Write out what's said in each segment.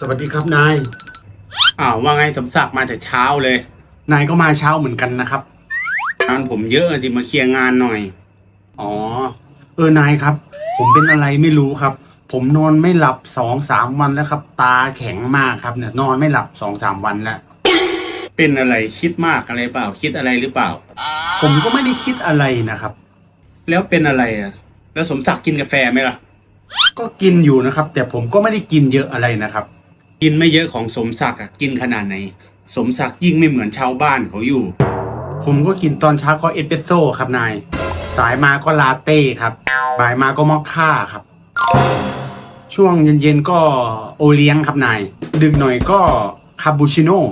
สวัสดีครับนาย อ้าวว่าไงสมศักดิ์มาแต่เช้าเลย นายก็มาเช้าเหมือนกันนะครับ งานผมเยอะสิมาเคลียร์งานหน่อย อ๋อ เออนายครับ ผมเป็นอะไรไม่รู้ครับ ผมนอนไม่หลับสองสามวันแล้วครับ ตาแข็งมากครับเนี่ยนอนไม่หลับสองสามวันแล้ว เป็นอะไรคิดมากอะไรเปล่า คิดอะไรหรือเปล่า ผมก็ไม่ได้คิดอะไรนะครับ แล้วเป็นอะไรอะ แล้วสมศักดิ์กินกาแฟไหมล่ะ ก็กินอยู่นะครับ แต่ผมก็ไม่ได้กินเยอะอะไรนะครับ กินไม่เยอะของสมศักดิ์อะกินขนาดไหน สมศักดิ์ยิ่งไม่เหมือนชาวบ้านเขาอยู่ ผมก็กินตอนเช้าก็เอสเปรสโซ่ครับนาย สายมาก็ลาเต้ครับ บ่ายมาก็มอคค่าครับ ช่วงเย็นๆก็โอเลี้ยงครับนาย ดึกหน่อยก็คาปูชิโน่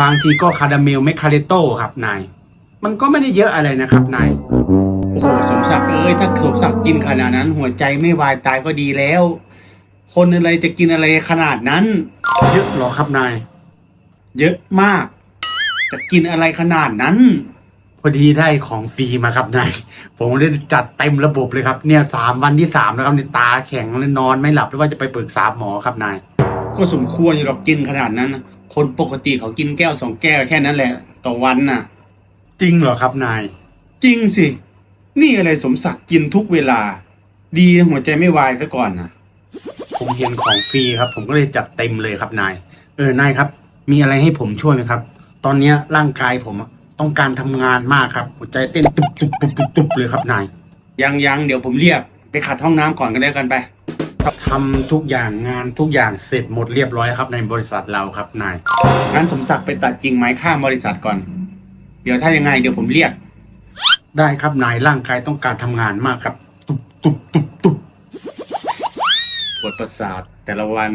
บางทีก็คาราเมลเมคคาเรโต้ครับนาย มันก็ไม่ได้เยอะอะไรนะครับนายโอ้โหสมศักดิ์เอ้ยถ้าสมศักดิ์กินขนาดนั้น หัวใจไม่วายตายก็ดีแล้ว คนอะไรจะกินอะไรขนาดนั้น เยอะเหรอครับนาย เยอะมาก จะกินอะไรขนาดนั้น พอดีได้ของฟรีมาครับนายผมเลยจัดเต็มระบบเลยครับ เนี่ยสามวันที่สามแล้วครับเนี่ยตาแข็งเลยนอนไม่หลับหรือว่าจะไปปรึกษาหมอครับนาย ก็สมควรอยู่หรอกกินขนาดนั้นน่ะคนปกติเขากินแก้วสองแก้วแค่นั้นแหละ ต่อวันน่ะ จริงเหรอครับนาย จริงสิ นี่อะไรสมศักดิ์กินทุกเวลา ดีนะหัวใจไม่วายซะก่อนนะ ผมเห็นของฟรีครับ ผมก็เลยจัดเต็มเลยครับนาย เออนายครับ มีอะไรให้ผมช่วยไหมครับ ตอนเนี้ยร่างกายผมอะต้องการทำงานมากครับ หัวใจเต้นตุบตุบตุบตุบตุบเลยครับนาย ยังยังเดี๋ยวผมเรียกไปขัดห้องน้ำก่อนก็ได้กันไป ทำทุกอย่างงานทุกอย่างเสร็จหมดเรียบร้อยครับในบริษัทเราครับนาย งั้นสมศักดิ์ไปตัดจริงไม้ข้างบริษัทก่อน เดี๋ยวถ้ายังไงเดี๋ยวผมเรียก ได้ครับนายร่างกายต้องการทำงานมากครับ ตุบตุบตุบตุบป วดประสาทแต่ละวัน